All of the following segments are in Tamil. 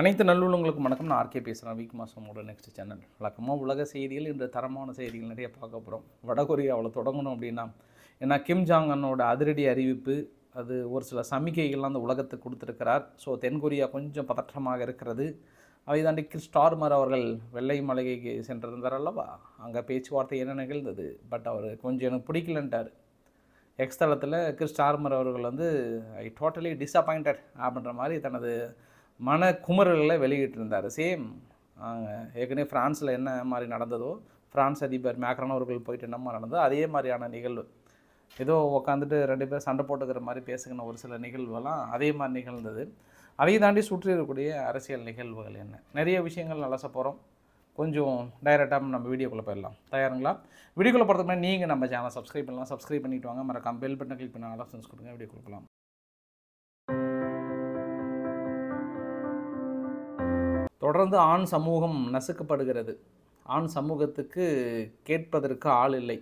அனைத்து நல்லுள்ளங்களுக்கும் வணக்கம். நான் ஆர்கே பேசுகிறேன் வீக் மாதமோட நெக்ஸ்ட் சேனல் வழக்கமாக உலக செய்திகள் இன்று தரமான செய்திகள் நிறைய பார்க்க போகிறோம் வடகொரியாவில் தொடங்கணும் அப்படின்னா ஏன்னா கிம் ஜாங் அன்னோட அதிரடி அறிவிப்பு அது ஒரு சில சமிக்கைகள்லாம் அந்த உலகத்துக்கு கொடுத்துருக்கிறார். ஸோ தென்கொரியா கொஞ்சம் பதற்றமாக இருக்கிறது. அவை தாண்டி கிறிஸ்டார்மர் அவர்கள் வெள்ளை மலைக்கு சென்றிருந்தார் அல்லவா? அங்கே பேச்சுவார்த்தை என்ன நிகழ்ந்தது? பட் அவர் கொஞ்சம் எனக்கு பிடிக்கலன்ட்டார். எக்ஸ் தளத்தில் கிறிஸ் அவர்கள் வந்து ஐ டோட்டலி டிஸப்பாயிண்டட் அப்படின்ற மாதிரி தனது மன குமரல்களை வெளியிட்டிருந்தார். சேம் ஏற்கனவே ஃப்ரான்ஸில் என்ன மாதிரி நடந்ததோ ஃப்ரான்ஸ் அதிபர் மேக்ரான் அவர்கள் போயிட்டு என்னமா நடந்ததோ அதே மாதிரியான நிகழ்வு. ஏதோ உக்காந்துட்டு ரெண்டு பேர் சண்டை போட்டுக்கிற மாதிரி பேசுகிற ஒரு சில நிகழ்வுகள்லாம் அதே மாதிரி நிகழ்ந்தது. அதை தாண்டி சுற்றி இருக்கக்கூடிய அரசியல் நிகழ்வுகள் என்ன? நிறைய விஷயங்கள் அலச போகிறோம் கொஞ்சம் டைரெக்டாக நம்ம வீடியோக்குள்ளே போயிடலாம். தயாருங்களா? வீடியோக்குள்ளே போகிறதுக்கு முன்னாடி நீங்கள் நம்ம சேனல் சப்ஸ்கிரைப் பண்ணலாம். சப்ஸ்கிரைப் பண்ணிவிட்டு வாங்க. மறக்காம பெல் பட்டன் கிளிக் பண்ண ஆலோசனை கொடுங்க. வீடியோ கொடுக்கலாம் தொடர்ந்து ஆண் சமூகம் நசுக்கப்படுகிறது. ஆண் சமூகத்துக்கு கேட்பதற்கு ஆள் இல்லை.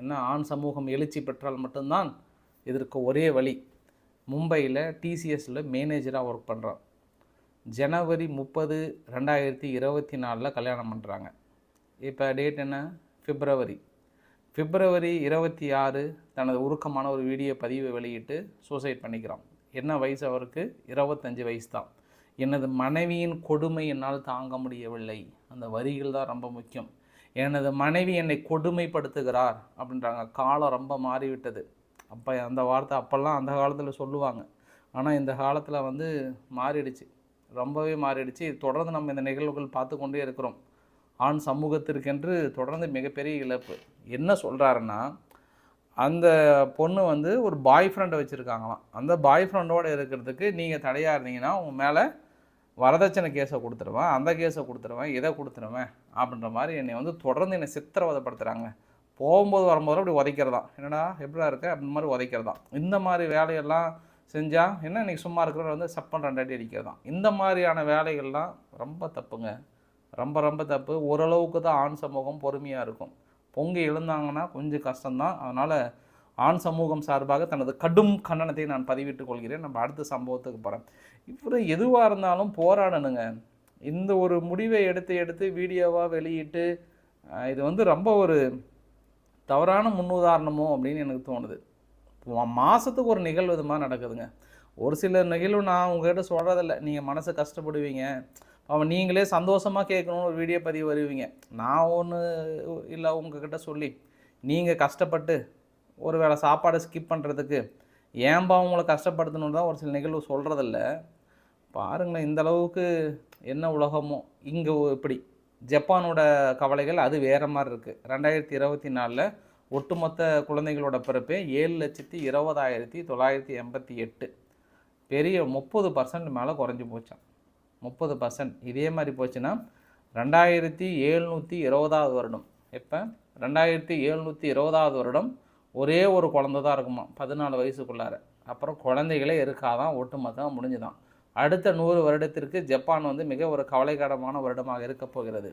ஏன்னா ஆண் சமூகம் எழுச்சி பெற்றால் மட்டும்தான் இதற்கு ஒரே வழி. மும்பையில் டிசிஎஸில் மேனேஜராக ஒர்க் பண்ணுறான் ஜனவரி முப்பது ரெண்டாயிரத்தி இருபத்தி நாலில் கல்யாணம் பண்ணுறாங்க இப்போ டேட் என்ன? பிப்ரவரி பிப்ரவரி இருபத்தி ஆறு தனது உருக்கமான ஒரு வீடியோ பதிவை வெளியிட்டு சூசைட் பண்ணிக்கிறான். என்ன வயசு அவருக்கு? இருபத்தஞ்சி வயசு தான். எனது மனைவியின் கொடுமை என்னால் தாங்க முடியவில்லை. அந்த வரிகள் தான் ரொம்ப முக்கியம். எனது மனைவி என்னை கொடுமைப்படுத்துகிறார் அப்படின்றாங்க. காலம் ரொம்ப மாறிவிட்டது. அப்போ அந்த வார்த்தை அப்போல்லாம் அந்த காலத்தில் சொல்லுவாங்க. ஆனால் இந்த காலத்தில் வந்து மாறிடுச்சு. ரொம்பவே மாறிடுச்சு. தொடர்ந்து நம்ம இந்த நிகழ்வுகள் பார்த்து கொண்டே இருக்கிறோம். ஆண் சமூகத்திற்கென்று தொடர்ந்து மிகப்பெரிய இழப்பு. என்ன சொல்கிறாருன்னா அந்த பொண்ணு வந்து ஒரு பாய் ஃப்ரெண்டை வச்சுருக்காங்களாம். அந்த பாய் ஃப்ரெண்டோடு இருக்கிறதுக்கு நீங்கள் தடையாக இருந்தீங்கன்னா உங்கள் மேலே வரதட்சணை கேஸை கொடுத்துருவேன் அந்த கேஸை கொடுத்துருவேன் இதை கொடுத்துருவேன் அப்படின்ற மாதிரி என்னை வந்து தொடர்ந்து என்னை சித்திரவதைப்படுத்துகிறாங்க போகும்போது வரும்போது அப்படி உதைக்கிறதான். என்னடா எப்படிடா இருக்க? அப்படின்ற மாதிரி உதைக்கிறதான். இந்த மாதிரி வேலையெல்லாம் செஞ்சால் என்ன? இன்றைக்கி சும்மா இருக்கிறவங்க வந்து சப்பன் ரெண்டாட்டி அடிக்கிறதான். இந்த மாதிரியான வேலைகள்லாம் ரொம்ப தப்புங்க. ரொம்ப ரொம்ப தப்பு. ஓரளவுக்கு தான் ஆண் சமூகம் பொறுமையாக இருக்கும். பொங்கி எழுந்தாங்கன்னா கொஞ்சம் கஷ்டம்தான். அதனால் ஆண் சமூகம் சார்பாக தனது கடும் கண்டனத்தை நான் பதிவிட்டுக் கொள்கிறேன். நம்ம அடுத்த சம்பவத்துக்கு போகிறேன் இவர் எதுவாக இருந்தாலும் போராடணுங்க. இந்த ஒரு முடிவை எடுத்து எடுத்து வீடியோவாக வெளியிட்டு இது வந்து ரொம்ப ஒரு தவறான முன்னுதாரணமோ அப்படின்னு எனக்கு தோணுது. மாதத்துக்கு ஒரு நிகழ்வு இது மாதிரி நடக்குதுங்க. ஒரு சில நிகழ்வு நான் உங்ககிட்ட சொல்கிறதில்ல நீங்கள் மனசு கஷ்டப்படுவீங்க. அவன் நீங்களே சந்தோஷமாக கேட்கணும்னு ஒரு வீடியோ பதிவு வருவீங்க. நான் ஒன்று இல்லை உங்ககிட்ட சொல்லி. நீங்கள் கஷ்டப்பட்டு ஒரு வேளை சாப்பாடு ஸ்கிப் பண்ணுறதுக்கு ஏன்பா உங்களை கஷ்டப்படுத்தணுன்னு தான் ஒரு சில நிகழ்வு சொல்கிறதில்ல பாருங்களேன் இந்த அளவுக்கு என்ன உலகமோ இங்கே இப்படி ஜப்பானோட கவலைகள் அது வேறு மாதிரி இருக்குது ரெண்டாயிரத்தி இருபத்தி நாலில் ஒட்டுமொத்த குழந்தைகளோட பிறப்பே ஏழு லட்சத்தி இருபதாயிரத்தி தொள்ளாயிரத்தி எண்பத்தி எட்டு. பெரிய முப்பது பர்சன்ட் மேலே குறைஞ்சி போச்சான் முப்பது பர்சன்ட் இதே மாதிரி போச்சுன்னா ரெண்டாயிரத்தி எழுநூற்றி இருபதாவது வருடம். எப்போ? ரெண்டாயிரத்தி எழுநூற்றி இருபதாவது வருடம் ஒரே ஒரு குழந்த தான் இருக்குமா? பதினாலு வயசுக்குள்ளார. அப்புறம் குழந்தைகளே இருக்காதான் ஒட்டுமொத்தமாக முடிஞ்சுதான். அடுத்த நூறு வருடத்திற்கு ஜப்பான் வந்து மிக ஒரு கவலைக்கிடமான வருடமாக இருக்க போகிறது.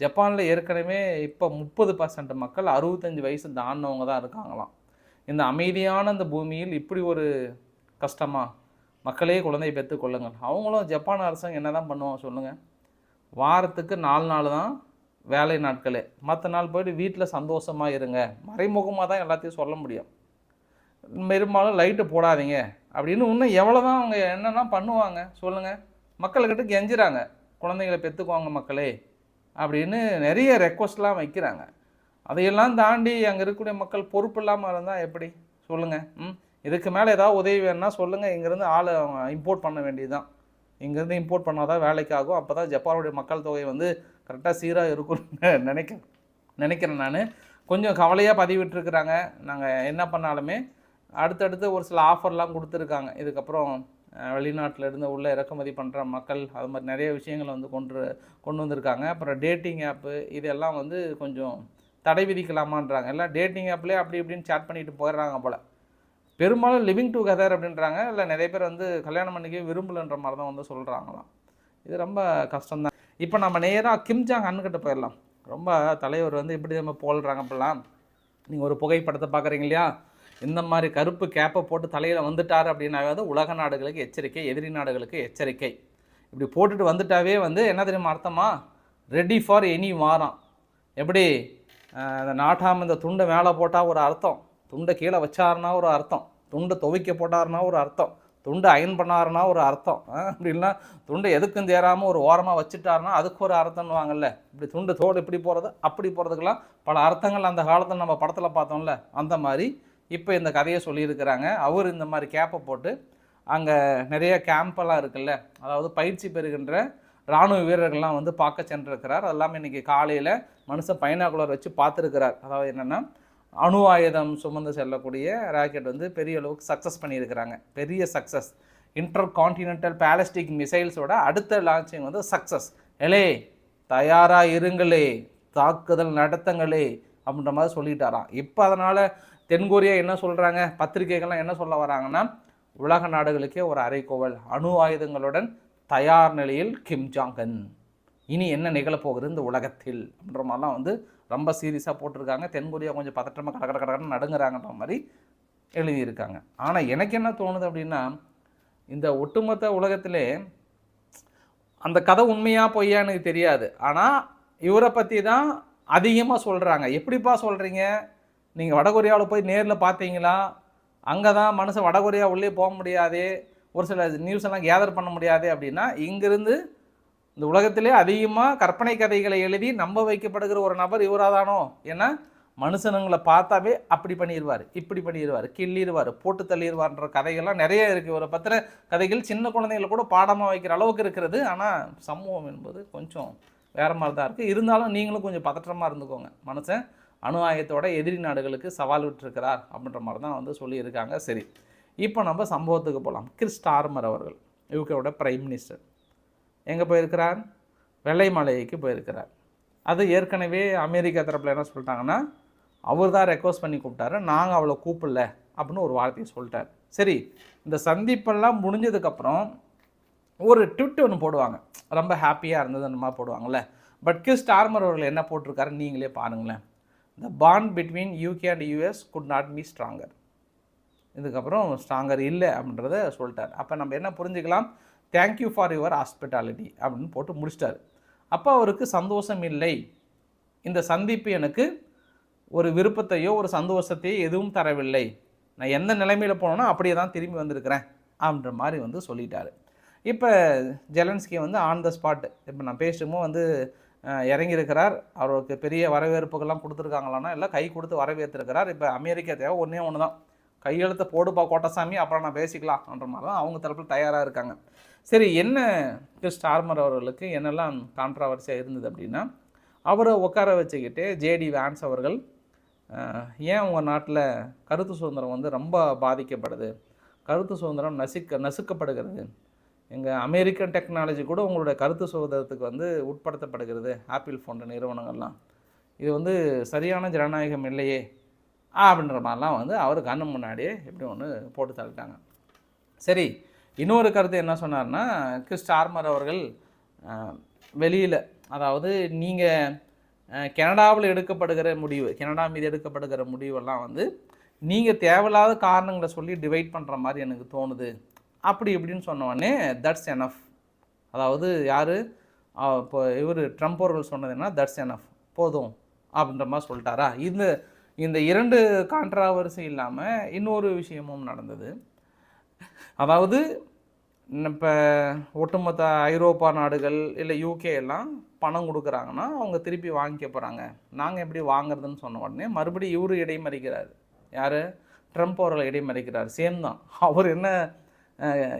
ஜப்பானில் ஏற்கனவே இப்போ முப்பது பர்சன்ட் மக்கள் அறுபத்தஞ்சு வயசு தாண்டவங்க தான் இருக்காங்களாம். இந்த அமைதியான இந்த பூமியில் இப்படி ஒரு கஷ்டமாக மக்களே குழந்தையை பெற்று கொள்ளுங்கள். அவங்களும் ஜப்பான் அரசாங்கம் என்ன தான் பண்ணுவோம் சொல்லுங்கள் வாரத்துக்கு நாலு நாள் தான் வேலை நாட்களே. மற்ற நாள் போயிட்டு வீட்டில் சந்தோஷமாக இருங்க. மறைமுகமாக தான் எல்லாத்தையும் சொல்ல முடியும். பெரும்பாலும் லைட்டு போடாதீங்க. அப்படின்னு இன்னும் எவ்வளோ தான் அவங்க என்னென்னா பண்ணுவாங்க சொல்லுங்கள் மக்கள்கிட்ட கெஞ்சுறாங்க. குழந்தைங்களை பெற்றுக்குவாங்க மக்களே அப்படின்னு நிறைய ரெக்வஸ்ட்லாம் வைக்கிறாங்க. அதையெல்லாம் தாண்டி அங்கே இருக்கக்கூடிய மக்கள் பொறுப்பு இல்லாமல் இருந்தால் எப்படி? சொல்லுங்கள் ம்? இதுக்கு மேலே ஏதாவது உதவி வேணும்னா சொல்லுங்கள் இங்கேருந்து ஆளை இம்போர்ட் பண்ண வேண்டியதுதான். இங்கேருந்து இம்போர்ட் பண்ணால் தான் வேலைக்கு ஆகும். அப்போ தான் ஜப்பானுடைய மக்கள் தொகை வந்து கரெக்டாக சீராக இருக்கும்னு நினைக்கிறேன் நினைக்கிறேன் நான். கொஞ்சம் கவலையாக பதிவிட்டுருக்குறாங்க. நாங்கள் என்ன பண்ணாலுமே அடுத்தடுத்து ஒரு சில ஆஃபர்லாம் கொடுத்துருக்காங்க. இதுக்கப்புறம் வெளிநாட்டில் இருந்து உள்ளே இறக்குமதி பண்ணுற மக்கள் அது மாதிரி நிறைய விஷயங்களை வந்து கொண்டு கொண்டு வந்திருக்காங்க. அப்புறம் டேட்டிங் ஆப்பு இதெல்லாம் வந்து கொஞ்சம் தடை விதிக்கலாமான்றாங்க. எல்லாம் டேட்டிங் ஆப்லேயே அப்படி இப்படின்னு சேட் பண்ணிட்டு போயிடுறாங்க போல். பெரும்பாலும் லிவிங் டுகெதர் அப்படின்றாங்க. இல்லை நிறைய பேர் வந்து கல்யாணம் பண்ணிக்க விரும்பலன்ற மாதிரி தான் வந்து சொல்கிறாங்களாம் இது ரொம்ப கஷ்டம்தான். இப்போ நம்ம நேராக கிம்ஜாங் அண்ணுக்கிட்ட போயிடலாம். ரொம்ப தலைவர் வந்து இப்படி நம்ம போல்றாங்க அப்படிலாம். நீங்கள் ஒரு புகைப்படத்தை பார்க்குறீங்க இல்லையா? இந்த மாதிரி கருப்பு கேப்பை போட்டு தலையில் வந்துட்டார் அப்படின்னாவே உலக நாடுகளுக்கு எச்சரிக்கை எதிரி நாடுகளுக்கு எச்சரிக்கை. இப்படி போட்டுட்டு வந்துட்டாவே வந்து என்ன தெரியுமா அர்த்தமா? ரெடி ஃபார் எனி வாரம் எப்படி? அந்த நாட்டாம இந்த துண்டை மேலே போட்டால் ஒரு அர்த்தம். துண்டை கீழே வச்சாருன்னா ஒரு அர்த்தம். துண்டை துவைக்க போட்டாருன்னா ஒரு அர்த்தம். துண்டு அயன் பண்ணாருன்னா ஒரு அர்த்தம். அஹ், அப்படி இல்லைன்னா துண்டு எதுக்கும் தேராமல் ஒரு ஓரமாக வச்சுட்டாருன்னா அதுக்கு ஒரு அர்த்தம்னுவாங்கல்ல. இப்படி துண்டு தோடு இப்படி போகிறது அப்படி போகிறதுக்கெல்லாம் பல அர்த்தங்கள் அந்த காலத்தில் நம்ம படத்தில் பார்த்தோம்ல. அந்த மாதிரி இப்போ இந்த கதையை சொல்லியிருக்கிறாங்க. அவர் இந்த மாதிரி கேப்பை போட்டு அங்கே நிறைய கேம்பெல்லாம் இருக்குல்ல. அதாவது பயிற்சி பெறுகின்ற இராணுவ வீரர்கள்லாம் வந்து பார்க்க சென்றிருக்கிறார். அதெல்லாமே இன்றைக்கி காலையில் மனுஷன் பைனாகுலர் வச்சு பார்த்துருக்கிறார். அதாவது என்னென்னா அணு ஆயுதம் சுமந்து செல்லக்கூடிய ராக்கெட் வந்து பெரிய அளவுக்கு சக்ஸஸ் பண்ணியிருக்கிறாங்க. பெரிய சக்ஸஸ் இன்டர் கான்டினென்டல் பேலஸ்டிக் மிசைல்ஸோட அடுத்த லான்ச்சிங் வந்து சக்ஸஸ் எலே தயாராக இருங்களே தாக்குதல் நடத்துங்களே அப்படின்ற மாதிரி சொல்லிட்டாராம். இப்போ அதனால் தென்கொரியா என்ன சொல்கிறாங்க பத்திரிகைகள்லாம் என்ன சொல்ல வராங்கன்னா உலக நாடுகளுக்கே ஒரு அறைகோவல் அணு ஆயுதங்களுடன் தயார் நிலையில் கிம் ஜாங்கன் இனி என்ன நிகழப்போகுது இந்த உலகத்தில்? அப்படின்ற மாதிரிலாம் வந்து ரொம்ப சீரியஸாக போட்டிருக்காங்க. தென்கொரியா கொஞ்சம் பதற்றமாக கட கடகடன்னு நடுங்குறாங்கன்ற மாதிரி எழுதியிருக்காங்க. ஆனால் எனக்கு என்ன தோணுது அப்படின்னா இந்த ஒட்டுமொத்த உலகத்திலே அந்த கதை உண்மையாக பொய்யா எனக்கு தெரியாது. ஆனால் இவரை பற்றி தான் அதிகமாக சொல்கிறாங்க எப்படிப்பா சொல்கிறீங்க நீங்கள் வடகொரியாவில் போய் நேரில் பார்த்தீங்களா? அங்கே தான் மனுஷன் வடகொரியா உள்ளே போக முடியாதே. ஒரு சில நியூஸ் எல்லாம் கேதர் பண்ண முடியாது அப்படின்னா இங்கேருந்து இந்த உலகத்திலே அதிகமாக கற்பனை கதைகளை எழுதி நம்ப வைக்கப்படுகிற ஒரு நபர் இவராதானோ? ஏன்னா மனுஷனுங்களை பார்த்தாவே அப்படி பண்ணிடுவார் இப்படி பண்ணிடுவார் கிள்ளிடுவார் போட்டு தள்ளிடுவார்ன்ற கதைகள்லாம் நிறைய இருக்குது ஒரு பத்திர கதைகள் சின்ன குழந்தைகளை கூட பாடமாக வைக்கிற அளவுக்கு இருக்கிறது ஆனால் சமூகம் என்பது கொஞ்சம் வேறு மாதிரி தான் இருக்குது இருந்தாலும் நீங்களும் கொஞ்சம் பதற்றமாக இருந்துக்கோங்க. மனுஷன் அணு ஆயத்தோட எதிரி நாடுகளுக்கு சவால் விட்டுருக்கிறார் அப்படின்ற மாதிரி தான் வந்து சொல்லியிருக்காங்க. சரி இப்போ நம்ம சம்பவத்துக்கு போகலாம். கிறிஸ்டார்மர் அவர்கள் யூகேவோட பிரைம் மினிஸ்டர். எங்கே போயிருக்கிறார்? வெள்ளை மாளிகைக்கு போயிருக்கிறார். அது ஏற்கனவே அமெரிக்கா தரப்பில் என்ன சொல்லிட்டாங்கன்னா அவர் தான் ரெக்வஸ்ட் பண்ணி கூப்பிட்டாரு நாங்கள் அவளை கூப்பிடல அப்படின்னு ஒரு வார்த்தையை சொல்லிட்டார். சரி இந்த சந்திப்பெல்லாம் முடிஞ்சதுக்கப்புறம் ஒரு ட்விட் ஒன்று போடுவாங்க. ரொம்ப ஹாப்பியாக இருந்தது அந்த மாதிரி போடுவாங்கள்ல பட் கிறிஸ் ஸ்டார்மர் அவர்கள் என்ன போட்டிருக்காரு நீங்களே பாருங்களேன். The bond between UK and US could not be stronger இதுக்கப்புறம் ஸ்ட்ராங்கர் இல்லை அப்படின்றத சொல்லிட்டார். அப்போ நம்ம என்ன புரிஞ்சுக்கலாம்? தேங்க்யூ ஃபார் யுவர் ஹாஸ்பிட்டாலிட்டி அப்படின்னு போட்டு முடிச்சிட்டாரு. அப்போ அவருக்கு சந்தோஷம் இல்லை. இந்த சந்திப்பு எனக்கு ஒரு விருப்பத்தையோ ஒரு சந்தோஷத்தையோ எதுவும் தரவில்லை. நான் எந்த நிலைமையில் போனோன்னா அப்படியே தான் திரும்பி வந்திருக்கிறேன் அப்படின்ற மாதிரி வந்து சொல்லிட்டாரு. இப்போ ஜெலன்ஸ்கி வந்து ஆன் த ஸ்பாட் இப்போ நான் பேசும்போது வந்து இறங்கியிருக்கிறார். அவருக்கு பெரிய வரவேற்புகள்லாம் கொடுத்துருக்காங்களான்னா எல்லாம் கை கொடுத்து வரவேற்றிருக்கிறார். இப்போ அமெரிக்கா தேவை ஒன்றே ஒன்று தான் கையெழுத்தை போடுப்பா கோட்டசாமி அப்புறம் நான் பேசிக்கலாம்ன்ற மாதிரி தான் அவங்க தரப்பில் தயாராக இருக்காங்க. சரி என்ன கிறிஸ் ஸ்டார்மர் அவர்களுக்கு என்னெல்லாம் கான்ட்ராவர்சியாக இருந்தது அப்படின்னா அவரை உட்கார வச்சுக்கிட்டு ஜேடி வேன்ஸ் அவர்கள் ஏன் உங்கள் நாட்டில் கருத்து சுதந்திரம் வந்து ரொம்ப பாதிக்கப்படுது? கருத்து சுதந்திரம் நசுக்க நசுக்கப்படுகிறது. எங்கள் அமெரிக்கன் டெக்னாலஜி கூட உங்களுடைய கருத்து சுதந்திரத்துக்கு வந்து உட்படுத்தப்படுகிறது. ஆப்பிள் போன்ற நிறுவனங்கள்லாம். இது வந்து சரியான ஜனநாயகம் இல்லையே அப்படின்ற மாதிரிலாம் வந்து அவர் கண்ணு முன்னாடியே இப்படி ஒன்று போட்டு தள்ளிட்டாங்க. சரி இன்னொரு கருத்து என்ன சொன்னார்னா கிறிஸ்டார்மர் அவர்கள் வெளியில் அதாவது நீங்கள் கனடாவில் எடுக்கப்படுகிற முடிவு கனடா மீது எடுக்கப்படுகிற முடிவெல்லாம் வந்து நீங்கள் தேவையில்லாத காரணங்களை சொல்லி டிவைட் பண்ணுற மாதிரி எனக்கு தோணுது. அப்படி இப்படின்னு சொன்னவொடனே தட்ஸ் எனஃப் அதாவது யார்? இப்போ இவர் ட்ரம்ப் அவர்கள் சொன்னதுன்னா தட்ஸ் எனஃப் போதும் அப்படின்ற மாதிரி சொல்லிட்டாரா? இந்த இந்த இரண்டு கான்ட்ராவர்சி இல்லாமல் இன்னொரு விஷயமும் நடந்தது. அதாவது இப்போ ஒட்டுமொத்த ஐரோப்பா நாடுகள் இல்லை யூகே எல்லாம் பணம் கொடுக்குறாங்கன்னா அவங்க திருப்பி வாங்கிக்க போகிறாங்க நாங்கள் எப்படி வாங்குறதுன்னு சொன்ன உடனே மறுபடியும் இவரு இடைமறிக்கிறார். யார்? ட்ரம்ப் அவர்கள் இடைமறிக்கிறார். சேம் தான். அவர் என்ன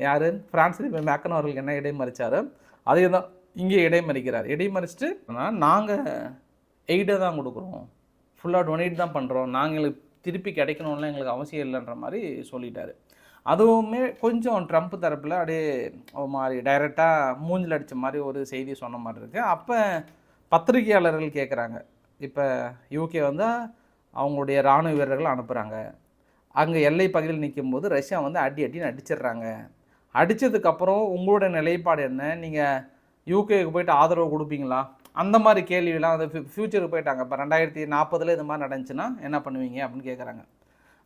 யார்? பிரான்ஸ் மேக்கன் அவர்கள் என்ன இடைமறிச்சாரோ? அதே தான். இங்கே இடைமறிக்கிறார். இடைமறிச்சிட்டு நாங்கள் எய்டை தான் கொடுக்குறோம். ஃபுல்லாக டொனேட் தான் பண்ணுறோம் நாங்கள் எங்களுக்கு திருப்பி கிடைக்கணும்லாம் எங்களுக்கு அவசியம் இல்லைன்ற மாதிரி சொல்லிட்டாரு. அதுவுமே கொஞ்சம் ட்ரம்ப் தரப்பில் அப்படியே ஒரு மாதிரி டைரெக்டாக மூஞ்சில் அடித்த மாதிரி ஒரு செய்தி சொன்ன மாதிரி இருக்குது அப்போ பத்திரிகையாளர்கள் கேட்குறாங்க இப்போ யூகே வந்து அவங்களுடைய இராணுவ வீரர்கள் அனுப்புகிறாங்க அங்கே எல்லை பகுதியில் நிற்கும்போது ரஷ்யா வந்து அடி அடின்னு அடிச்சிடுறாங்க. அடித்ததுக்கப்புறம் உங்களோட நிலைப்பாடு என்ன? நீங்கள் யூகேக்கு போயிட்டு ஆதரவு கொடுப்பீங்களா? அந்த மாதிரி கேள்வியெல்லாம் அந்த ஃப்யூச்சருக்கு போயிட்டாங்க. இப்போ ரெண்டாயிரத்தி நாற்பதில் இது மாதிரி நடந்துச்சுன்னா என்ன பண்ணுவீங்க அப்படின்னு கேட்குறாங்க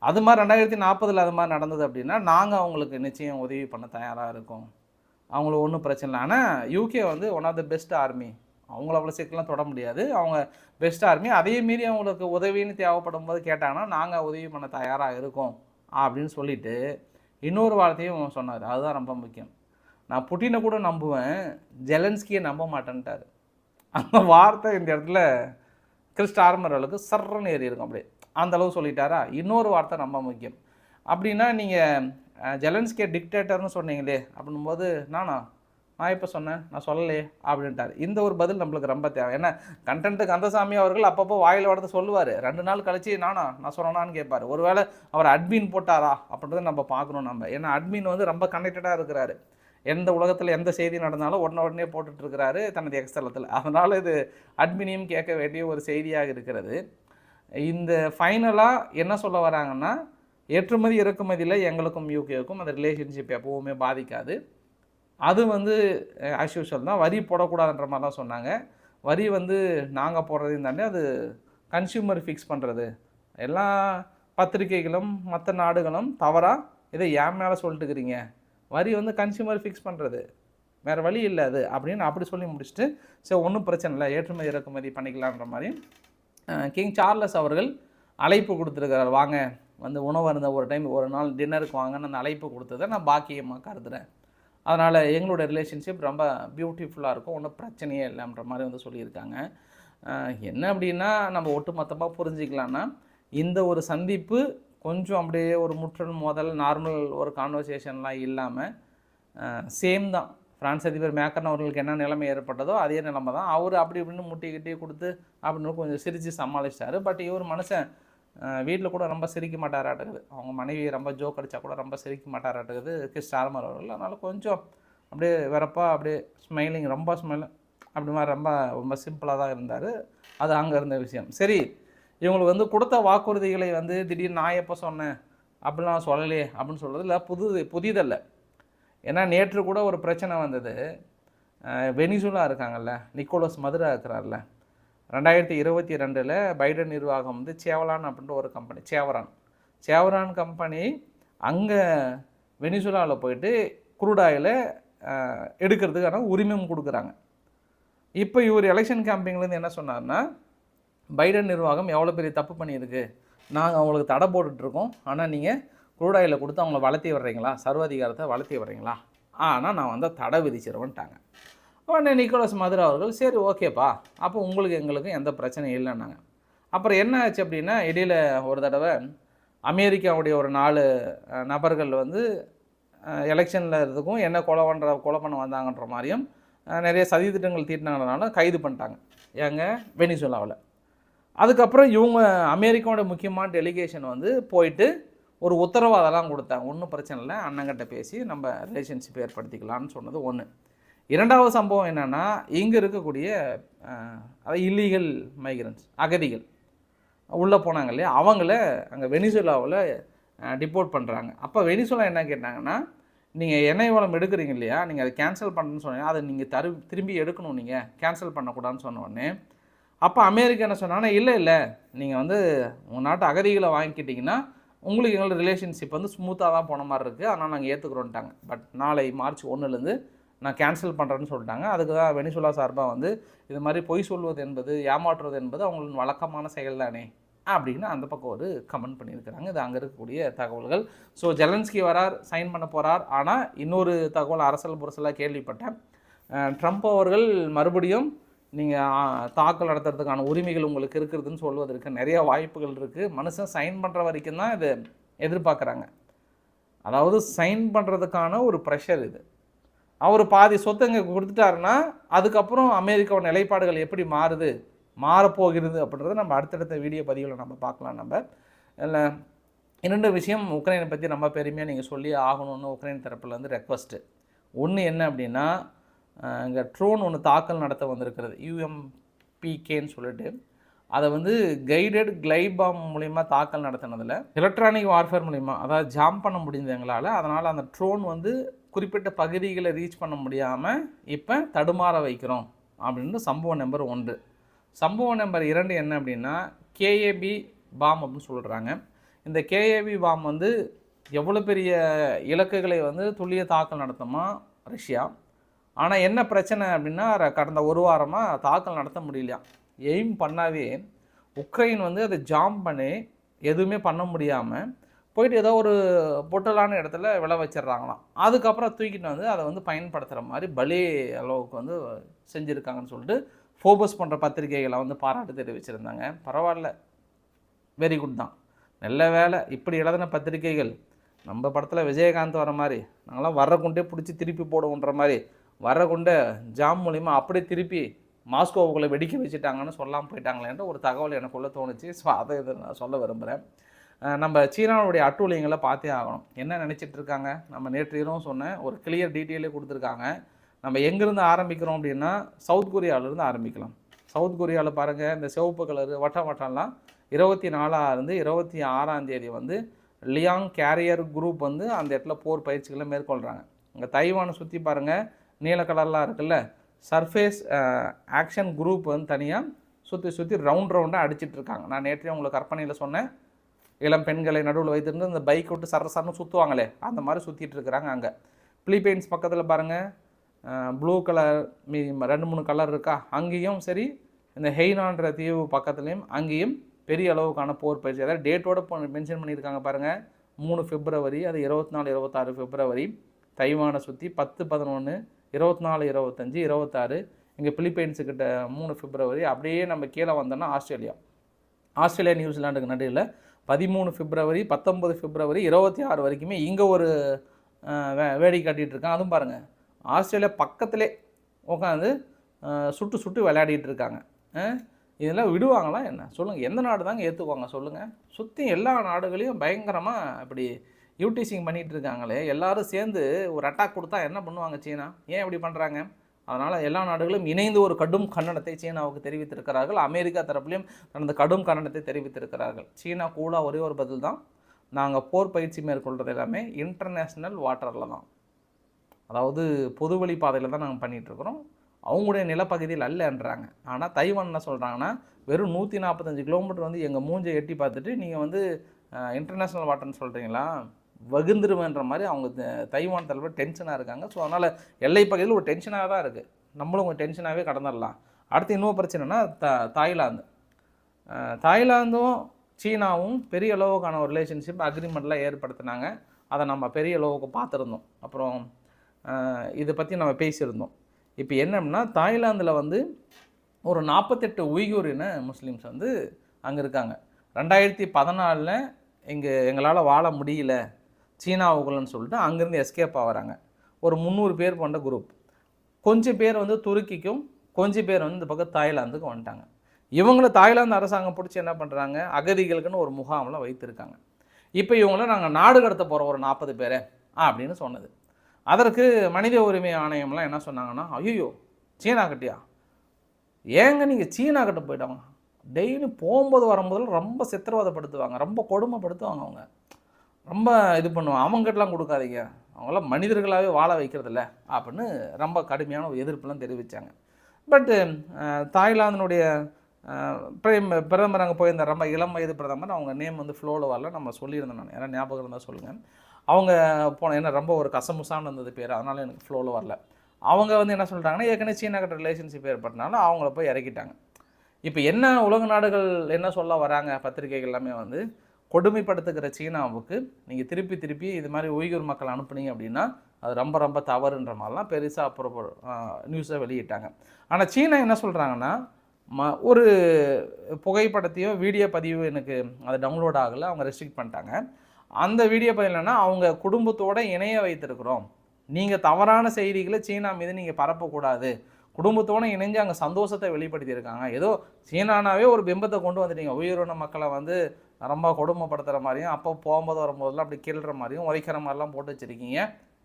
அது மாதிரி ரெண்டாயிரத்தி நாற்பதில் அது மாதிரி நடந்தது அப்படின்னா நாங்கள் அவங்களுக்கு நிச்சயம் உதவி பண்ண தயாராக இருக்கோம். அவங்களுக்கு ஒன்றும் பிரச்சனை இல்லை. ஆனால் யூகே வந்து one of the best army அவங்கள அவ்வளோ சீக்கிரம்லாம் தொட முடியாது. அவங்க பெஸ்ட் ஆர்மி அதே மீறி அவங்களுக்கு உதவின்னு தேவைப்படும் போது கேட்டாங்கன்னா நாங்கள் உதவி பண்ண தயாராக இருக்கோம் அப்படின்னு சொல்லிட்டு இன்னொரு வார்த்தையும் சொன்னார். அதுதான் ரொம்ப முக்கியம். நான் புட்டினை கூட நம்புவேன். ஜெலன்ஸ்கியை நம்ப மாட்டேன்ட்டார். அந்த வார்த்தை இந்த இடத்துல கிறிஸ்ட் ஆர்மர்களுக்கு சர்றன்னு ஏறி இருக்கும் அப்படியே. அந்த அளவு சொல்லிட்டாரா? இன்னொரு வார்த்தை ரொம்ப முக்கியம். அப்படின்னா நீங்கள் ஜெலன்ஸ்கே டிக்டேட்டர்னு சொன்னீங்களே அப்படின்போது நானா? நான் இப்போ சொன்னேன்? நான் சொல்லலையே அப்படின்ட்டார். இந்த ஒரு பதில் நம்மளுக்கு ரொம்ப தேவை. ஏன்னா கண்டென்ட்டு கந்தசாமி அவர்கள் அப்பப்போ வாயில் வரது சொல்லுவார். ரெண்டு நாள் கழிச்சு நானா? நான் சொன்னேனான்னு கேட்பார். ஒருவேளை அவர் அட்மின் போட்டாரா? அப்படின்றத நம்ம பார்க்கணும் நம்ம. ஏன்னா அட்மின் வந்து ரொம்ப கனெக்டடாக இருக்கிறாரு. எந்த உலகத்தில் எந்த செய்தி நடந்தாலும் உடனே உடனே போட்டுட்ருக்கிறாரு தனது எக்ஸ்தலத்தில் அதனால் இது அட்மினியும் கேட்க வேண்டிய ஒரு செய்தியாக இருக்கிறது. இந்த ஃபைனலாக என்ன சொல்ல வராங்கன்னா ஏற்றுமதி இறக்குமதியில் எங்களுக்கும் யூகேவுக்கும் அந்த ரிலேஷன்ஷிப் எப்போவுமே பாதிக்காது. அது வந்து ஆஸ் யூஷுவல் தான். வரி போடக்கூடாதுன்ற மாதிரி தான் சொன்னாங்க. வரி வந்து நாங்கள் போடுறதையும் தாண்டி அது கன்சியூமர் ஃபிக்ஸ் பண்ணுறது எல்லா பத்திரிகைகளும் மற்ற நாடுகளும் தவறாக இதை ஏன் மேலே சொல்லிட்டுக்கிறீங்க வரி வந்து கன்சியூமர் ஃபிக்ஸ் பண்ணுறது வேறு வழி இல்லை அது அப்படின்னு அப்படி சொல்லி முடிச்சுட்டு சரி ஒன்றும் பிரச்சனை இல்லை. ஏற்றுமதி இறக்குமதி பண்ணிக்கலான்ற மாதிரி கிங் சார்லஸ் அவர்கள் அழைப்பு கொடுத்துருக்கிறார். வாங்க வந்து உணவு இருந்த ஒரு டைம் ஒரு நாள் டின்னருக்கு வாங்கன்னு அந்த அழைப்பு கொடுத்ததை நான் பாக்கியமாக கருதுகிறேன் அதனால் எங்களோட ரிலேஷன்ஷிப் ரொம்ப பியூட்டிஃபுல்லாக இருக்கும். ஒன்றும் பிரச்சனையே இல்லைன்ற மாதிரி வந்து சொல்லியிருக்காங்க. என்ன அப்படின்னா நம்ம ஒட்டுமொத்தமாக புரிஞ்சிக்கலான்னா இந்த ஒரு சந்திப்பு கொஞ்சம் அப்படியே ஒரு முற்றல் மோதல் நார்மல் ஒரு கான்வர்சேஷன்லாம் இல்லாமல் சேம் தான். பிரான்ஸ் அதிபர் மேக்கர்ன் அவர்களுக்கு என்ன நிலைமை ஏற்பட்டதோ அதே நிலைமை தான். அவர் அப்படி இப்படின்னு முட்டி கிட்டி கொடுத்து அப்படின்னு கொஞ்சம் சிரித்து சமாளிச்சிட்டாரு பட் இவர் மனுஷன் வீட்டில் கூட ரொம்ப சிரிக்க மாட்டாராட்டுக்குது. அவங்க மனைவி ரொம்ப ஜோக் அடித்தா கூட ரொம்ப சிரிக்க மாட்டாராட்டுக்குது கிறிஸ் ஆர்மர் அவர்கள். அதனால் கொஞ்சம் அப்படியே வெறப்பாக அப்படியே ஸ்மைலிங் ரொம்ப ஸ்மைல் அப்படி மாதிரி ரொம்ப ரொம்ப சிம்பிளாக தான் இருந்தார். அது அங்கே இருந்த விஷயம். சரி இவங்களுக்கு வந்து கொடுத்த வாக்குறுதிகளை வந்து திடீர்னு நான் எப்போ சொன்னேன்? அப்படிலாம் சொல்லலையே அப்படின்னு சொல்கிறது இல்லை புது புதிதல்ல. ஏன்னா நேற்று கூட ஒரு பிரச்சனை வந்தது. வெனிசுலா இருக்காங்கல்ல நிக்கோலஸ் மதுரா இருக்கிறார்ல. ரெண்டாயிரத்தி இருபத்தி ரெண்டில் பைடன் நிர்வாகம் வந்து சேவலான் அப்படின்ற ஒரு கம்பெனி சேவரான். சேவரான் கம்பெனி அங்கே வெனிசுலாவில் போயிட்டு குரூடாயில் எடுக்கிறதுக்கான உரிமம் கொடுக்குறாங்க. இப்போ இவர் எலெக்ஷன் கேம்பிங்லேருந்து என்ன சொன்னார்னா பைடன் நிர்வாகம் எவ்வளோ பெரிய தப்பு பண்ணியிருக்கு? நாங்கள் அவங்களுக்கு தடை போட்டுட்ருக்கோம் ஆனால் நீங்கள் குரூட் ஆயிலை கொடுத்து அவங்கள வளர்த்தி வர்றீங்களா சர்வாதிகாரத்தை வளர்த்தி வர்றீங்களா ஆனால் நான் வந்து தடை விதிச்சிருவேன்ட்டாங்க. உடனே நிக்கோலஸ் மதுரை அவர்கள் சரி ஓகேப்பா. அப்போ உங்களுக்கு எங்களுக்கும் எந்த பிரச்சனையும் இல்லைன்னாங்க. அப்புறம் என்ன ஆச்சு அப்படின்னா இடையில் ஒரு தடவை அமெரிக்காவுடைய ஒரு நாலு நபர்கள் வந்து எலெக்ஷனில் இருந்துக்கும் என்ன கொலை பண்ணுற கொலை பண்ண வந்தாங்கன்ற மாதிரியும் நிறைய சதி திட்டங்கள் தீட்டினாங்கனால கைது பண்ணிட்டாங்க. எங்க வெனிசுலாவில் அதுக்கப்புறம் இவங்க அமெரிக்காவோட முக்கியமான டெலிகேஷன் வந்து போயிட்டு ஒரு உத்தரவாதம்லாம் கொடுத்தாங்க ஒன்றும் பிரச்சனை இல்லை. அண்ணங்கிட்ட பேசி நம்ம ரிலேஷன்ஷிப் ஏற்படுத்திக்கலாம்னு சொன்னது ஒன்று இரண்டாவது சம்பவம் என்னென்னா இங்கே இருக்கக்கூடிய அதாவது இல்லீகல் மைக்ரன்ஸ் அகதிகள் உள்ளே போனாங்க இல்லையா? அவங்கள அங்கே வெனிசுலாவில் டிப்போர்ட் பண்ணுறாங்க அப்போ வெனிசுலா என்ன கேட்டாங்கன்னா நீங்கள் எண்ணெய் வளம் எடுக்கிறீங்க இல்லையா? நீங்கள் அதை கேன்சல் பண்ணுன்னு சொன்னீங்க. அதை நீங்கள் தரு திரும்பி எடுக்கணும் நீங்கள் கேன்சல் பண்ணக்கூடாதுன்னு சொன்னோடனே அப்போ அமெரிக்கா என்ன சொன்னாங்கன்னா இல்லை இல்லை. நீங்கள் வந்து உங்கள் நாட்டு அகதிகளை வாங்கிக்கிட்டிங்கன்னா உங்களுக்கு எங்களோட ரிலேஷன்ஷிப் வந்து ஸ்மூத்தாக தான் போன மாதிரி இருக்குது அதனால் நாங்கள் ஏற்றுக்குறோன்ட்டாங்க பட் நாளை மார்ச் ஒன்றுலேருந்து நான் கேன்சல் பண்ணுறேன்னு சொல்லிட்டாங்க. அதுக்கு தான் வெனிசுலா சார்பாக வந்து இது மாதிரி பொய் சொல்வது என்பது ஏமாற்றுவது என்பது அவங்களின் வழக்கமான செயல் தானே அப்படின்னு அந்த பக்கம் ஒரு கமெண்ட் பண்ணியிருக்கிறாங்க. இது அங்கே இருக்கக்கூடிய தகவல்கள். ஸோ ஜெலன்ஸ்கி வரார் சைன் பண்ண போகிறார் ஆனால் இன்னொரு தகவல் அரசல் புரசலாக கேள்விப்பட்டேன். ட்ரம்ப் அவர்கள் மறுபடியும் நீங்கள் தாக்கல் நடத்துறதுக்கான உரிமைகள் உங்களுக்கு இருக்கிறதுன்னு சொல்வதற்கு நிறையா வாய்ப்புகள் இருக்குது மனுஷன் சைன் பண்ணுற வரைக்கும் தான் இது எதிர்பார்க்குறாங்க. அதாவது சைன் பண்ணுறதுக்கான ஒரு ப்ரெஷர் இது. அவர் பாதி சொத்து இங்கே கொடுத்துட்டாருன்னா அதுக்கப்புறம் அமெரிக்காவோட நிலைப்பாடுகள் எப்படி மாறுது மாறப்போகிறது அப்படின்றத நம்ம அடுத்தடுத்த வீடியோ பதிவில் நம்ம பார்க்கலாம் நம்ம. இல்லை இரண்டு விஷயம் உக்ரைனை பற்றி ரொம்ப பெருமையாக நீங்கள் சொல்லி ஆகணும்னு உக்ரைன் தரப்புலேருந்து ரெக்வஸ்ட்டு ஒன்று என்ன அப்படின்னா இங்கே ட்ரோன் ஒன்று தாக்கல் நடத்த வந்திருக்கிறது. யூஎம்பிகேன்னு சொல்லிட்டு. அதை வந்து கைடட் கிளைபாம் மூலிமா தாக்கல் நடத்தினதில் எலக்ட்ரானிக் வார்ஃபேர் மூலிமா அதாவது ஜாம் பண்ண முடிஞ்சது எங்களால். அதனால் அந்த ட்ரோன் வந்து குறிப்பிட்ட பகுதிகளை ரீச் பண்ண முடியாமல் இப்போ தடுமாற வைக்கிறோம் அப்படின்னு சம்பவம் நம்பர் ஒன்று. சம்பவம் நம்பர் இரண்டு என்ன அப்படின்னா கேஏபி பாம் அப்படின்னு சொல்கிறாங்க இந்த கேஏபி பாம் வந்து எவ்வளோ பெரிய இலக்குகளை வந்து துல்லிய தாக்கல் நடத்துமா? ரஷ்யா. ஆனால் என்ன பிரச்சனை அப்படின்னா கடந்த ஒரு வாரமாக தாக்கல் நடத்த முடியலையா? எய்ம் பண்ணாவே உக்ரைன் வந்து அதை ஜாம் பண்ணி எதுவுமே பண்ண முடியாமல் போயிட்டு ஏதோ ஒரு பொட்டலான இடத்துல விளை வச்சிடுறாங்களாம். அதுக்கப்புறம் தூக்கிட்டு வந்து அதை வந்து பயன்படுத்துகிற மாதிரி பலி அளவுக்கு வந்து செஞ்சுருக்காங்கன்னு சொல்லிட்டு ஃபோபஸ் பண்ணுற பத்திரிகைகளை வந்து பாராட்டு தெரிவிச்சிருந்தாங்க. பரவாயில்ல. வெரி குட் தான். நல்ல வேலை. இப்படி எழுதின பத்திரிகைகள். நம்ம படத்தில் விஜயகாந்த் வர மாதிரி நாங்களாம் வர்ற கொண்டே பிடிச்சி திருப்பி போடுவோன்ற மாதிரி வர்ற ஜாம் மூலிமா அப்படியே திருப்பி மாஸ்கோவுக்குள்ளே வெடிக்க வச்சுட்டாங்கன்னு சொல்லாமல் போயிட்டாங்களேன்ற ஒரு தகவல் எனக்குள்ளே தோணுச்சு. ஸோ அதை இதை நான் சொல்ல விரும்புகிறேன் நம்ம சீனாவுடைய அட்டூழியங்களை பார்த்தே ஆகணும். என்ன நினச்சிட்டு இருக்காங்க? நம்ம நேற்று இரவும் சொன்னேன் ஒரு கிளியர் டீட்டெயிலே கொடுத்துருக்காங்க. நம்ம எங்கேருந்து ஆரம்பிக்கிறோம் அப்படின்னா சவுத் கொரியாவிலேருந்து ஆரம்பிக்கலாம். சவுத் கொரியாவில் பாருங்கள் இந்த சிவப்பு கலர் வட்டம் வட்டம்லாம் இருபத்தி நாலாயிருந்து இருபத்தி ஆறாம் தேதி வந்து லியாங் கேரியர் குரூப் வந்து அந்த இடத்துல போர் பயிற்சிகளை மேற்கொள்கிறாங்க இங்கே தைவானை சுற்றி பாருங்கள் நீல கலர்லாம் இருக்குல்ல சர்ஃபேஸ் ஆக்ஷன் குரூப் வந்து தனியாக சுற்றி சுற்றி ரவுண்ட் ரவுண்டாக அடிச்சிட்டு இருக்காங்க. நான் நேற்றே உங்களுக்கு கற்பனையில் சொன்னேன். இளம் பெண்களை நடுவில் வைத்திருந்து இந்த பைக் விட்டு சர சரன்னு சுற்றுவாங்களே அந்த மாதிரி சுற்றிட்டு இருக்கிறாங்க அங்கே. பிலிப்பைன்ஸ் பக்கத்தில் பாருங்கள் ப்ளூ கலர் மீ ரெண்டு மூணு கலர் இருக்கா? அங்கேயும் சரி இந்த ஹெய்னான்ற தீவு பக்கத்துலேயும் அங்கேயும் பெரிய அளவுக்கான போர் பயிற்சி. அதாவது டேட்டோட மென்ஷன் பண்ணியிருக்காங்க பாருங்கள் மூணு பிப்ரவரி அது இருபத்தி நாலு இருபத்தாறு பிப்ரவரி தைவானை சுற்றி பத்து பதினொன்று இருபத்தி நாலு இருபத்தஞ்சி இருபத்தாறு இங்கே பிலிப்பைன்ஸுக்கிட்ட மூணு பிப்ரவரி அப்படியே நம்ம கீழே வந்தோம்னா ஆஸ்திரேலியா. ஆஸ்திரேலியா நியூசிலாண்டுக்கு நடுவில் பதிமூணு பிப்ரவரி பத்தொம்பது பிப்ரவரி இருபத்தி ஆறு வரைக்குமே இங்கே ஒரு வே வேடி காட்டிகிட்டு இருக்கான். அதுவும் பாருங்கள் ஆஸ்திரேலியா பக்கத்திலே உட்காந்து சுட்டு சுட்டு விளையாடிட்டு இருக்காங்க. இதெல்லாம் விடுவாங்களா என்ன? சொல்லுங்கள் எந்த நாடு தாங்க ஏற்றுக்குவாங்க சொல்லுங்கள் சுற்றி எல்லா நாடுகளையும் பயங்கரமாக இப்படி யூட்டிசிங் பண்ணிகிட்டு இருக்காங்களே எல்லாரும் சேர்ந்து ஒரு அட்டாக் கொடுத்தா என்ன பண்ணுவாங்க சீனா? ஏன் இப்படி பண்ணுறாங்க அதனால் எல்லா நாடுகளும் இணைந்து ஒரு கடும் கண்டனத்தை சீனாவுக்கு தெரிவித்திருக்கிறார்கள். அமெரிக்கா தரப்புலையும் தனது கடும் கண்டனத்தை தெரிவித்திருக்கிறார்கள். சீனா கூட ஒரே ஒரு பதில் தான். நாங்கள் போர் பயிற்சி மேற்கொள்கிறது எல்லாமே இன்டர்நேஷ்னல் வாட்டரில் தான். அதாவது பொதுவழி பாதையில் தான் நாங்கள் பண்ணிகிட்ருக்குறோம் அவங்களுடைய நிலப்பகுதியில் அல்லன்றாங்க ஆனால் தைவான் என்ன சொல்கிறாங்கன்னா வெறும் நூற்றி நாற்பத்தஞ்சு கிலோமீட்டர் வந்து எங்கள் மூஞ்சை எட்டி பார்த்துட்டு நீங்கள் வந்து இன்டர்நேஷ்னல் வாட்டர்னு சொல்கிறீங்களா வகுந்துருவேன்ற மாதிரி அவங்க தைவான் தலைவர் டென்ஷனாக இருக்காங்க. ஸோ அதனால் எல்லை பகுதியில் ஒரு டென்ஷனாக தான் இருக்குது நம்மளும் கொஞ்சம் டென்ஷனாகவே கடந்துடலாம் அடுத்து இன்னொரு பிரச்சனைனா த தாய்லாந்து. தாய்லாந்தும் சீனாவும் பெரிய அளவுக்கான ஒரு ரிலேஷன்ஷிப் அக்ரிமெண்ட்லாம் ஏற்படுத்தினாங்க. அதை நம்ம பெரிய அளவுக்கு பார்த்துருந்தோம். அப்புறம் இதை பற்றி நம்ம பேசியிருந்தோம். இப்போ என்னன்னா தாய்லாந்தில் வந்து ஒரு நாற்பத்தெட்டு உய்கூர் இன முஸ்லீம்ஸ் வந்து அங்கே இருக்காங்க. ரெண்டாயிரத்தி பதினாலில் இங்கே எங்களால் வாழ முடியல. சீனாவுக்குள்ளன்னு சொல்லிட்டு அங்கேருந்து எஸ்கேப் ஆகுறாங்க ஒரு முந்நூறு பேர் கொண்ட குரூப் கொஞ்சம் பேர் வந்து துருக்கிக்கும் கொஞ்சம் பேர் வந்து இந்த பக்கம் தாய்லாந்துக்கும் வந்துட்டாங்க. இவங்கள தாய்லாந்து அரசாங்கம் பிடிச்சி என்ன பண்ணுறாங்க அகதிகளுக்குன்னு ஒரு முகாமில் வைத்திருக்காங்க. இப்போ இவங்கள நாங்கள் நாடு கடத்த போகிறோம் ஒரு நாற்பது பேரை அப்படின்னு சொன்னது. அதற்கு மனித உரிமை ஆணையம்லாம் என்ன சொன்னாங்கன்னா ஐயோ சீனா கட்டியா? ஏங்க நீங்கள் சீனா கிட்ட போயிட்டாங்க? டெய்லி போகும்போது வரும்போது ரொம்ப சித்திரவதைப்படுத்துவாங்க ரொம்ப கொடுமைப்படுத்துவாங்க அவங்க. ரொம்ப இது பண்ணுவோம் அவங்ககிட்டலாம் கொடுக்காதீங்க. அவங்களாம் மனிதர்களாகவே வாழ வைக்கிறதில்ல அப்படின்னு ரொம்ப கடுமையான ஒரு எதிர்ப்புலாம் தெரிவித்தாங்க பட்டு தாய்லாந்தினுடைய பிரேம் பிரதமர் அங்கே போயிருந்த ரொம்ப இளம் வயது பிரதமர் அவங்க நேம் வந்து ஃப்ளோவில் வரல. நம்ம சொல்லியிருந்தேன் நான். ஏன்னா ஞாபகம் இருந்தால் சொல்லுங்கள் அவங்க போன ஏன்னா ரொம்ப ஒரு கசமுசான்னு இருந்தது பேர். அதனால் எனக்கு ஃப்ளோவில் வரல. அவங்க வந்து என்ன சொல்லிட்டாங்கன்னா ஏற்கனவே சீனா கிட்ட ரிலேஷன்ஷிப் ஏற்பட்டனால அவங்கள போய் இறக்கிட்டாங்க. இப்போ என்ன உலக நாடுகள் என்ன சொல்ல வராங்க? பத்திரிகைகள் எல்லாமே வந்து கொடுமைப்படுத்துகிற சீனாவுக்கு நீங்கள் திருப்பி திருப்பி இது மாதிரி உய்கூர் மக்கள் அனுப்புனீங்க அப்படின்னா அது ரொம்ப ரொம்ப தவறுன்ற மாதிரிலாம் பெருசாக அப்புறம் நியூஸை வெளியிட்டாங்க. ஆனால் சீனா என்ன சொல்கிறாங்கன்னா ம ஒரு புகைப்படத்தையோ வீடியோ பதிவு எனக்கு அது டவுன்லோட் ஆகலை அவங்க ரெஸ்ட்ரிக்ட் பண்ணிட்டாங்க. அந்த வீடியோ பதிவுலன்னா அவங்க குடும்பத்தோடு இணைய வைத்திருக்கிறோம். நீங்கள் தவறான செய்திகளை சீனா மீது நீங்கள் பரப்பக்கூடாது. குடும்பத்தோடு இணைஞ்சு அங்கே சந்தோஷத்தை வெளிப்படுத்தியிருக்காங்க. ஏதோ சீனானாவே ஒரு பிம்பத்தை கொண்டு வந்துட்டீங்க. உயிரின மக்களை வந்து ரொம்ப கொடுமைப்படுத்துகிற மாதிரியும் அப்போ போகும்போது வரும்போதெல்லாம் அப்படி கீழ்கிற மாதிரியும் உரைக்கிற மாதிரிலாம் போட்டு வச்சுருக்கீங்க.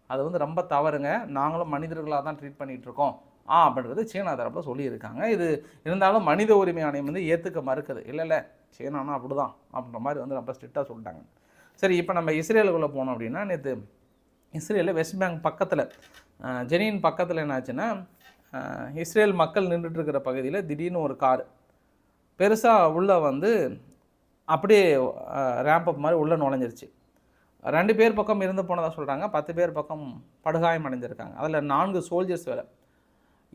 அது வந்து ரொம்ப தவறுங்க. நாங்களும் மனிதர்களாக தான் ட்ரீட் பண்ணிகிட்ருக்கோம் ஆ அப்படின்றது சீனா தரப்பில் சொல்லியிருக்காங்க. இது இருந்தாலும் மனித உரிமை ஆணையம் வந்து ஏற்றுக்க மறுக்குது. இல்லை இல்லை சீனானா அப்படிதான் அப்படின்ற மாதிரி வந்து ரொம்ப ஸ்ட்ரிக்டாக சொல்லிட்டாங்க. சரி இப்போ நம்ம இஸ்ரேலுக்குள்ளே போனோம் அப்படின்னா நேற்று இஸ்ரேலில் வெஸ்ட் பேங்க் பக்கத்தில் ஜெனியின் பக்கத்தில் என்னாச்சுன்னா இஸ்ரேல் மக்கள் நின்றுட்டு இருக்கிற பகுதியில் திடீர்னு ஒரு கார் பெருசாக உள்ளே வந்து அப்படியே ரேம்ப் அப் மாதிரி உள்ளே நுழைஞ்சிருச்சு. ரெண்டு பேர் பக்கம் இருந்து போனதாக சொல்கிறாங்க பத்து பேர் பக்கம் படுகாயம் அடைஞ்சிருக்காங்க. அதில் நான்கு சோல்ஜர்ஸ் வேறு.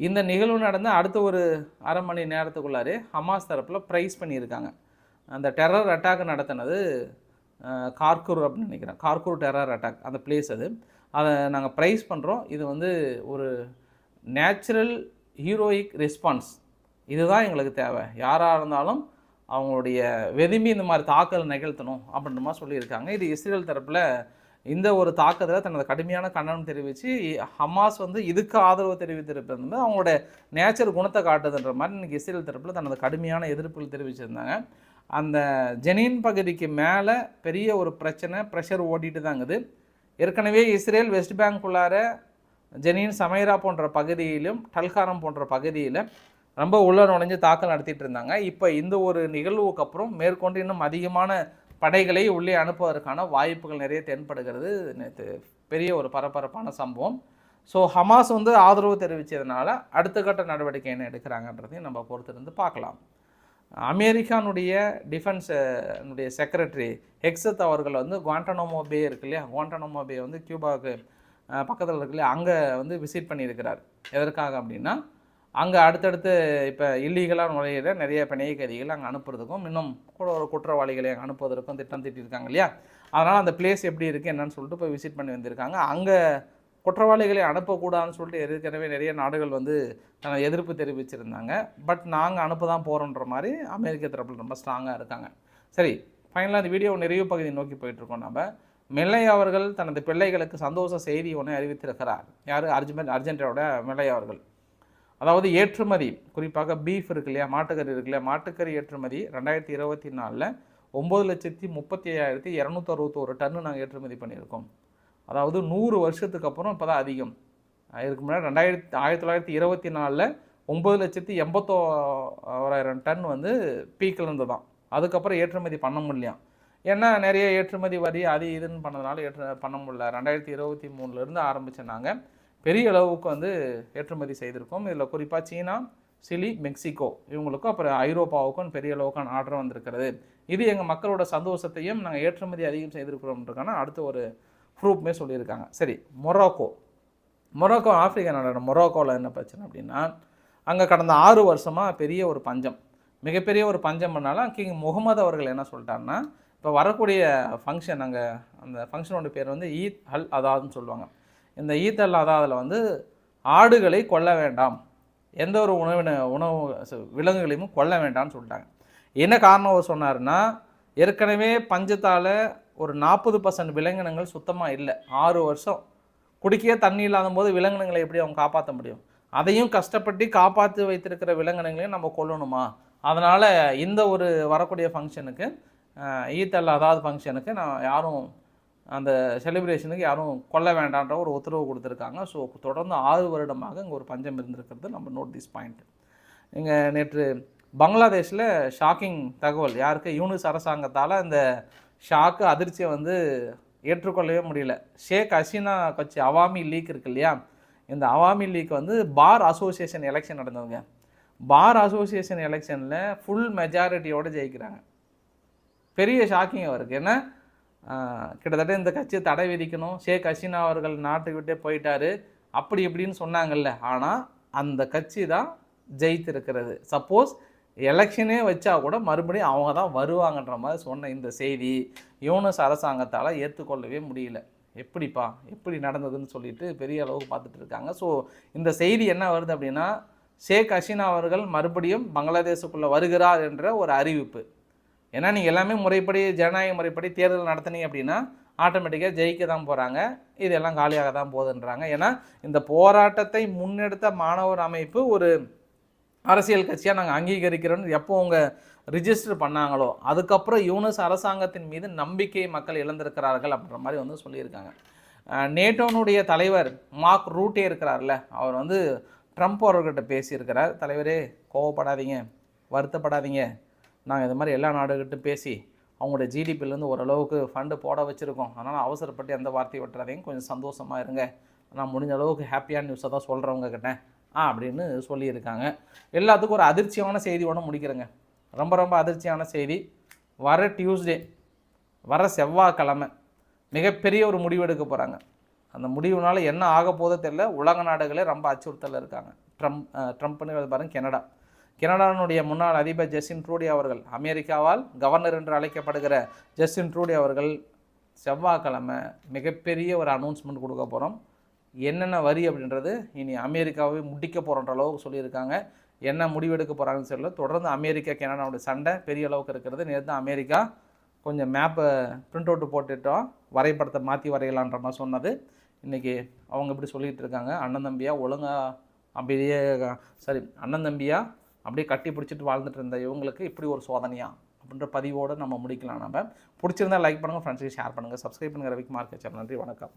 இந்த நிகழ்வு நடந்து அடுத்த ஒரு அரை மணி நேரத்துக்குள்ளாரே ஹமாஸ் தரப்பில் ப்ரைஸ் பண்ணியிருக்காங்க. அந்த டெரர் அட்டாக் நடத்தினது கார்கூர் அப்படின்னு நினைக்கிறேன். கார்கூர் டெரர் அட்டாக் அந்த பிளேஸ் அது. அதை நாங்கள் ப்ரைஸ் பண்ணுறோம் இது வந்து ஒரு நேச்சுரல் ஹீரோயிக் ரெஸ்பான்ஸ். இதுதான் எங்களுக்கு தேவை. யாராக இருந்தாலும் அவங்களுடைய வெதும்பி இந்த மாதிரி தாக்கல் நிகழ்த்தணும் அப்படின்ற மாதிரி சொல்லியிருக்காங்க. இது இஸ்ரேல் தரப்பில் இந்த ஒரு தாக்கத்தில் தனது கடுமையான கண்டனம் தெரிவித்து ஹமாஸ் வந்து இதுக்கு ஆதரவு தெரிவித்திருப்பது அவங்களோட நேச்சர் குணத்தை காட்டுதுன்ற மாதிரி இன்றைக்கி இஸ்ரேல் தரப்பில் தனது கடுமையான எதிர்ப்புகள் தெரிவிச்சிருந்தாங்க. அந்த ஜெனின் பகுதிக்கு மேலே பெரிய ஒரு பிரச்சனை ப்ரெஷர் ஓடிட்டு தாங்குது ஏற்கனவே இஸ்ரேல் வெஸ்ட் பேங்க்குள்ளார ஜெனின் சமைரா போன்ற பகுதியிலும் டல்காரம் போன்ற பகுதியில் ரொம்ப உள்ள நுழைஞ்சு தாக்கல் நடத்திட்டு இருந்தாங்க. இப்போ இந்த ஒரு நிகழ்வுக்கு அப்புறம் மேற்கொண்டு இன்னும் அதிகமான படைகளை உள்ளே அனுப்புவதற்கான வாய்ப்புகள் நிறைய தென்படுகிறது. நேற்று பெரிய ஒரு பரபரப்பான சம்பவம். ஸோ ஹமாஸ் வந்து ஆதரவு தெரிவித்ததுனால அடுத்த கட்ட நடவடிக்கை என்ன எடுக்கிறாங்கன்றதையும் நம்ம பொறுத்திருந்து பார்க்கலாம். அமெரிக்கானுடைய டிஃபென்ஸனுடைய செக்ரட்டரி ஹெக்ஸத் அவர்கள் வந்து குவாண்டனோமோ பே இருக்கு இல்லையா? குவாண்டனோமோ பே வந்து கியூபாவுக்கு பக்கத்தில் இருக்குல்ல அங்கே வந்து விசிட் பண்ணியிருக்கிறார். எதற்காக அப்படின்னா அங்கே அடுத்தடுத்து இப்போ இல்லீகலாக நுழையிற நிறைய பிணைய கைதிகள் அங்கே அனுப்புறதுக்கும் இன்னும் கூட ஒரு குற்றவாளிகளை அங்கே அனுப்புவதற்கும் திட்டம் திட்டிருக்காங்க இல்லையா? அதனால் அந்த பிளேஸ் எப்படி இருக்குது என்னன்னு சொல்லிட்டு போய் விசிட் பண்ணி வந்திருக்காங்க. அங்கே குற்றவாளிகளை அனுப்பக்கூடாதுன்னு சொல்லிட்டு ஏற்கனவே நிறைய நாடுகள் வந்து தனது எதிர்ப்பு தெரிவிச்சிருந்தாங்க. பட் நாங்கள் அனுப்ப தான் போகிறோன்ற மாதிரி அமெரிக்க தரப்பில் ரொம்ப ஸ்ட்ராங்காக இருக்காங்க. சரி ஃபைனலாக இந்த வீடியோ நிறைவு பகுதியை நோக்கி போயிட்டுருக்கோம் நம்ம. மெல்லை அவர்கள் தனது பிள்ளைகளுக்கு சந்தோஷ செய்தி ஒன்றை அறிவித்திருக்கிறார். யார்? அர்ஜுன் அர்ஜென்டினாவோட மெல்லை அவர்கள். அதாவது ஏற்றுமதி குறிப்பாக பீஃப் இருக்கு இல்லையா மாட்டுக்கறி இருக்கு இல்லையா மாட்டுக்கறி ஏற்றுமதி ரெண்டாயிரத்தி இருபத்தி நாலில் ஒம்பது லட்சத்தி முப்பத்தி ஐயாயிரத்தி இரநூத்தறுபத்தோரு டன்னு நாங்கள் ஏற்றுமதி பண்ணியிருக்கோம். அதாவது நூறு வருஷத்துக்கு அப்புறம் இப்போ தான் அதிகம். இதுக்கு முன்னாடி ரெண்டாயிரத்தி ஆயிரத்தி தொள்ளாயிரத்தி இருபத்தி நாலில் ஒம்பது லட்சத்தி எண்பத்தோராயிரம் டன் வந்து பீக்கில் இருந்து தான் அதுக்கப்புறம் ஏற்றுமதி பண்ண முடியலையாம். ஏன்னா நிறைய ஏற்றுமதி வரி அது இதுன்னு பண்ணதுனால ஏற்று பண்ண முடியல. ரெண்டாயிரத்தி இருபத்தி மூணுலேருந்து ஆரம்பித்த நாங்கள் பெரிய அளவுக்கு வந்து ஏற்றுமதி செய்திருக்கோம். இதில் குறிப்பாக சீனா சிலி மெக்சிகோ இவங்களுக்கும் அப்புறம் ஐரோப்பாவுக்கும் பெரிய அளவுக்கான ஆர்டர் வந்திருக்கிறது. இது எங்கள் மக்களோட சந்தோஷத்தையும் நாங்கள் ஏற்றுமதி அதிகம் செய்திருக்கிறோம்ன்றக்கான அடுத்த ஒரு ப்ரூஃப்மே சொல்லியிருக்காங்க. சரி மொராக்கோ. மொராக்கோ ஆப்பிரிக்கா நாடான மொராக்கோவில் என்ன பிரச்சனை அப்படின்னா அங்கே கடந்த ஆறு வருஷமாக பெரிய ஒரு பஞ்சம். மிகப்பெரிய ஒரு பஞ்சம் பண்ணாலும் கிங் முகமது அவர்கள் என்ன சொல்லிட்டாருன்னா இப்போ வரக்கூடிய ஃபங்க்ஷன் அங்கே அந்த ஃபங்க்ஷனோட பேர் வந்து ஈத் அல் அதாதுன்னு சொல்லுவாங்க. இந்த ஈத் அல் அதாதில் வந்து ஆடுகளை கொல்ல வேண்டாம். எந்த ஒரு உணவின உணவு விலங்குகளையும் கொல்ல வேண்டாம்னு சொல்லிட்டாங்க. என்ன காரணம் அவர் சொன்னார்னா ஏற்கனவே பஞ்சத்தால் ஒரு நாற்பது பர்சன்ட் விலங்கினங்கள் சுத்தமாக இல்லை. ஆறு வருஷம் குடிக்கவே தண்ணி இல்லாத போது விலங்கினங்களை எப்படி அவங்க காப்பாற்ற முடியும்? அதையும் கஷ்டப்பட்டு காப்பாற்றி வைத்திருக்கிற விலங்கினங்களையும் நம்ம கொல்லணுமா? அதனால் இந்த ஒரு வரக்கூடிய ஃபங்க்ஷனுக்கு ஈத்தல் அதாவது ஃபங்க்ஷனுக்கு நான் யாரும் அந்த செலிப்ரேஷனுக்கு யாரும் கொல்ல வேண்டான்ற ஒரு உத்தரவு கொடுத்துருக்காங்க. ஸோ தொடர்ந்து ஆறு வருடமாக இங்கே ஒரு பஞ்சம் இருந்திருக்கிறது நம்ம நோட் திஸ் பாயிண்ட் இங்கே நேற்று பங்களாதேஷில் ஷாக்கிங் தகவல். யாருக்கு? யூனிஸ் அரசாங்கத்தால் இந்த ஷாக்கு அதிர்ச்சியை வந்து ஏற்றுக்கொள்ளவே முடியல. ஷேக் ஹசீனா கட்சி அவாமி லீக் இருக்கு இல்லையா? இந்த அவாமி லீக் வந்து பார் அசோசியேஷன் எலெக்ஷன் நடந்ததுங்க. பார் அசோசியேஷன் எலெக்ஷனில் ஃபுல் மெஜாரிட்டியோடு ஜெயிக்கிறாங்க. பெரிய ஷாக்கிங் அவருக்கு ஏன்னா கிட்டத்தட்ட இந்த கட்சியை தடை விதிக்கணும். ஷேக் ஹசீனா அவர்கள் நாட்டை விட்டே போயிட்டார். அப்படி இப்படின்னு சொன்னாங்கல்ல. ஆனால் அந்த கட்சி தான் ஜெயித்திருக்கிறது. சப்போஸ் எலெக்ஷனே வச்சா கூட மறுபடியும் அவங்க தான் வருவாங்கன்ற மாதிரி சொன்ன இந்த செய்தி யூனஸ் அரசாங்கத்தால் ஏற்றுக்கொள்ளவே முடியல. எப்படிப்பா? எப்படி நடந்ததுன்னு சொல்லிட்டு பெரிய அளவுக்கு பார்த்துட்டு இருக்காங்க. ஸோ இந்த செய்தி என்ன வருது அப்படின்னா ஷேக் ஹசீனா அவர்கள் மறுபடியும் பங்களாதேஷுக்குள்ளே வருகிறார் என்ற ஒரு அறிவிப்பு. ஏன்னா நீங்கள் எல்லாமே முறைப்படி ஜனநாயக முறைப்படி தேர்தல் நடத்துனீங்க அப்படின்னா ஆட்டோமேட்டிக்காக ஜெயிக்க தான் போகிறாங்க இதெல்லாம் காலியாக தான் போகுதுன்றாங்க. ஏன்னா இந்த போராட்டத்தை முன்னெடுத்த மாணவர் அமைப்பு ஒரு அரசியல் கட்சியாக நாங்கள் அங்கீகரிக்கிறோன்னு எப்போ அவங்க ரிஜிஸ்டர் பண்ணாங்களோ அதுக்கப்புறம் யூனஸ் அரசாங்கத்தின் மீது நம்பிக்கை மக்கள் இழந்திருக்கிறார்கள் அப்படின்ற மாதிரி வந்து சொல்லியிருக்காங்க. நேட்டோனுடைய தலைவர் மார்க் ரூட்டே இருக்கிறார்ல அவர் வந்து ட்ரம்ப் அவர்கிட்ட பேசியிருக்கிறார். தலைவரே கோவப்படாதீங்க வருத்தப்படாதீங்க. நாங்கள் இது மாதிரி எல்லா நாடுகிட்டும் பேசி அவங்களோட ஜிடிபிலேருந்து ஓரளவுக்கு ஃபண்டு போட வச்சுருக்கோம். அதனால் அவசரப்பட்டு எந்த வார்த்தையை விட்டுறாதீங்க. கொஞ்சம் சந்தோஷமாக இருங்க. நான் முடிஞ்ச அளவுக்கு ஹாப்பியான நியூஸை தான் சொல்கிறவங்க கிட்ட ஆ அப்படின்னு சொல்லியிருக்காங்க. எல்லாத்துக்கும் ஒரு அதிர்ச்சியான செய்தியோட முடிக்கிறேங்க. ரொம்ப ரொம்ப அதிர்ச்சியான செய்தி. வர டியூஸ்டே வர செவ்வாய்க்கிழமை மிகப்பெரிய ஒரு முடிவு எடுக்க போகிறாங்க அந்த முடிவுனால என்ன ஆக போதோ தெரியல. உலக நாடுகளே ரொம்ப அச்சுறுத்தலில் இருக்காங்க. ட்ரம்ப் ட்ரம்ப்னு பாருங்க கனடா. கனடாவினுடைய முன்னாள் அதிபர் ஜஸ்டின் ட்ரூடி அவர்கள் அமெரிக்காவால் கவர்னர் என்று அழைக்கப்படுகிற ஜஸ்டின் ட்ரூடி அவர்கள் செவ்வாய்க்கிழமை மிகப்பெரிய ஒரு அனௌன்ஸ்மெண்ட் கொடுக்க போகிறோம் என்னென்ன வரி அப்படின்றது இனி அமெரிக்காவை முடிக்க போகிறன்ற அளவுக்கு சொல்லியிருக்காங்க. என்ன முடிவெடுக்க போகிறாங்கன்னு சொல்ல தொடர்ந்து அமெரிக்கா கனடாவுடைய சண்டை பெரிய அளவுக்கு இருக்கிறது. நேற்று தான் அமெரிக்கா கொஞ்சம் மேப்பை பிரிண்ட் அவுட் போட்டுட்டோம் வரைபடத்தை மாற்றி வரையலான்ற மாதிரி சொன்னது. இன்றைக்கி அவங்க இப்படி சொல்லிகிட்டு இருக்காங்க. அண்ணன் தம்பியா ஒழுங்காக அப்படியே சரி அண்ணன் தம்பியா அப்படியே கட்டி பிடிச்சிட்டு வாழ்ந்துட்டு இருந்த இவங்களுக்கு இப்படி ஒரு சோதனையா? அப்படின்ற பதிவோடு நம்ம முடிக்கலாம். நம்ம பிடிச்சிருந்தா லைக் பண்ணுங்கள் ஃப்ரெண்ட்ஸுக்கு ஷேர் பண்ணுங்கள் சப்ஸ்கிரைப் பண்ணுங்கள் ரவிக்குமார் கச்சர் நன்றி வணக்கம்.